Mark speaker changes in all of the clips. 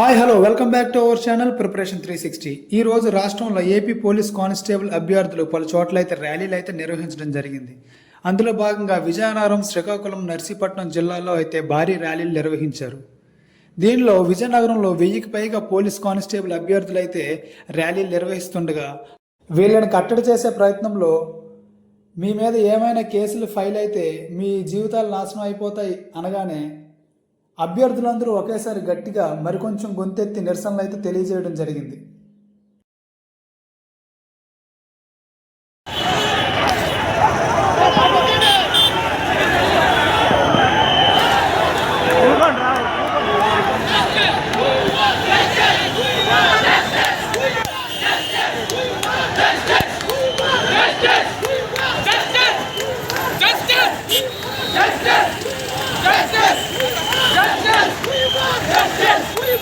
Speaker 1: Hi hello welcome back to our channel preparation three sixty ఈ రోజు రాష్ట్రంలో AP police constable అభ్యర్థులు పలు చోట్ల అయితే ర్యాలీలు అయితే నిర్వహించడం జరిగింది. అందులో భాగంగా విజయనగరం శ్రీకాకుళం నర్సీపట్నం జిల్లాలో అయితే భారీ ర్యాలీలు నిర్వహించారు. దీనిలో విజయనగరంలో వెయ్యికి పైగా పోలీస్ కానిస్టేబుల్ అభ్యర్థులు అయితే ర్యాలీలు నిర్వహిస్తుండగా వీళ్ళని కట్టడి చేసే ప్రయత్నంలో మీ మీద ఏమైనా కేసులు ఫైల్ అయితే మీ జీవితాలు నాశనం అయిపోతాయి అనగానే అభ్యర్థులందరూ ఒకేసారి గట్టిగా మరికొంచెం గొంతెత్తి నిరసనలు అయితే తెలియజేయడం జరిగింది.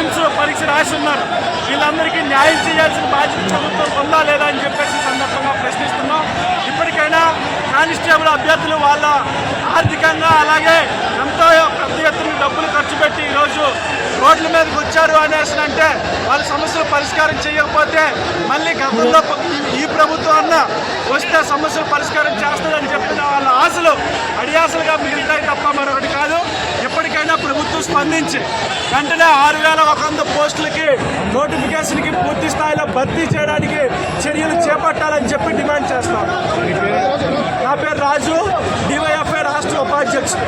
Speaker 2: ప్రిలిమ్స్ పరీక్ష రాసి ఉన్నారు. వీళ్ళందరికీ న్యాయం చేయాల్సిన బాధ్యత ప్రభుత్వం ఉందా లేదా అని చెప్పేసి సందర్భంగా ప్రశ్నిస్తున్నాం. ఇప్పటికైనా కానిస్టేబుల్ అభ్యర్థులు వాళ్ళ ఆర్థికంగా అలాగే ఎంతో పెద్ద ఎత్తున డబ్బులు ఖర్చు పెట్టి చేశారు అనేసి అంటే వాళ్ళ సమస్యలు పరిష్కారం చేయకపోతే మళ్ళీ గతంలో ఈ ప్రభుత్వం అన్న వస్తే సమస్యలు పరిష్కారం చేస్తుందని చెప్పిన వాళ్ళ ఆశలు అడియాసలుగా మిగులుతాయి తప్ప మరొకటి కాదు. ఎప్పటికైనా ప్రభుత్వం స్పందించి వెంటనే ఆరు వేల ఒక వంద పోస్టులకి నోటిఫికేషన్కి పూర్తి స్థాయిలో భర్తీ చేయడానికి చర్యలు చేపట్టాలని చెప్పి డిమాండ్ చేస్తాం. నా పేరు రాజు డివైఎఫ్ఐ రాష్ట్ర ఉపాధ్యక్షుడు.